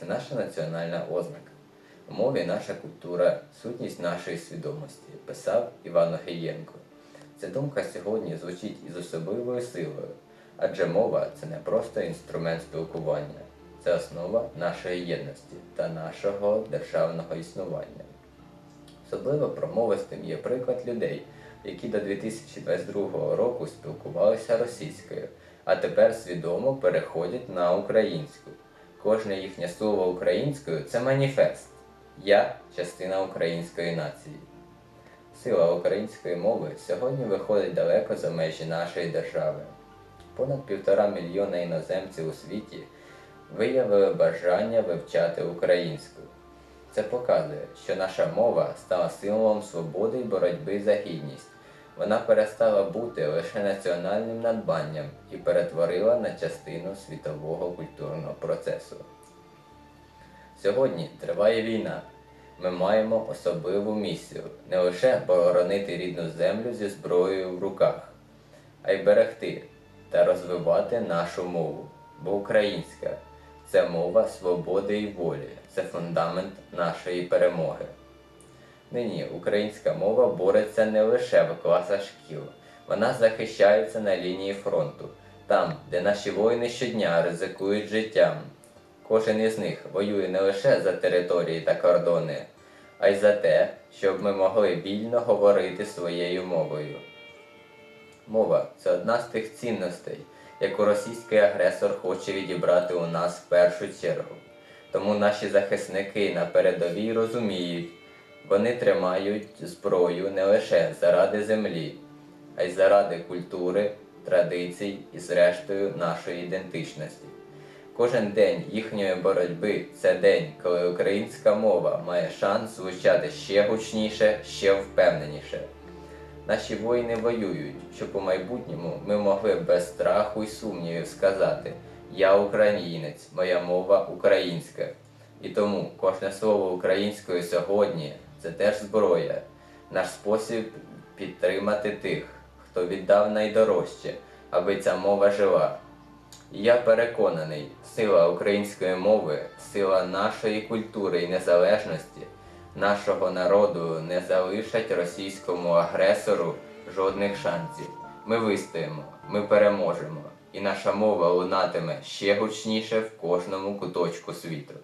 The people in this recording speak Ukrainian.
це наша національна ознака. У мові наша культура, сутність нашої свідомості, писав Іван Огієнко. Ця думка сьогодні звучить із особливою силою, адже мова це не просто інструмент спілкування, це основа нашої єдності та нашого державного існування. Особливо промовистим є приклад людей, які до 2022 року спілкувалися російською, а тепер свідомо переходять на українську. Кожне їхнє слово українською це маніфест. Я частина української нації. Сила української мови сьогодні виходить далеко за межі нашої держави. Понад півтора мільйона іноземців у світі виявили бажання вивчати українську. Це показує, що наша мова стала символом свободи і боротьби за гідність. Вона перестала бути лише національним надбанням і перетворила на частину світового культурного процесу. Сьогодні триває війна. Ми маємо особливу місію не лише боронити рідну землю зі зброєю в руках, а й берегти та розвивати нашу мову. Бо українська це мова свободи і волі, це фундамент нашої перемоги. Нині українська мова бореться не лише в класах шкіл, вона захищається на лінії фронту, там, де наші воїни щодня ризикують життям. Кожен із них воює не лише за території та кордони, а й за те, щоб ми могли вільно говорити своєю мовою. Мова це одна з тих цінностей, яку російський агресор хоче відібрати у нас в першу чергу. Тому наші захисники на передовій розуміють, вони тримають зброю не лише заради землі, а й заради культури, традицій і, зрештою, нашої ідентичності. Кожен день їхньої боротьби це день, коли українська мова має шанс звучати ще гучніше, ще впевненіше. Наші воїни воюють, щоб у майбутньому ми могли без страху і сумнівів сказати Я українець, моя мова українська. І тому кожне слово українською сьогодні це теж зброя, наш спосіб підтримати тих, хто віддав найдорожче, аби ця мова жила. Я переконаний, сила української мови, сила нашої культури і незалежності, нашого народу не залишать російському агресору жодних шансів. Ми вистоїмо, ми переможемо, і наша мова лунатиме ще гучніше в кожному куточку світу.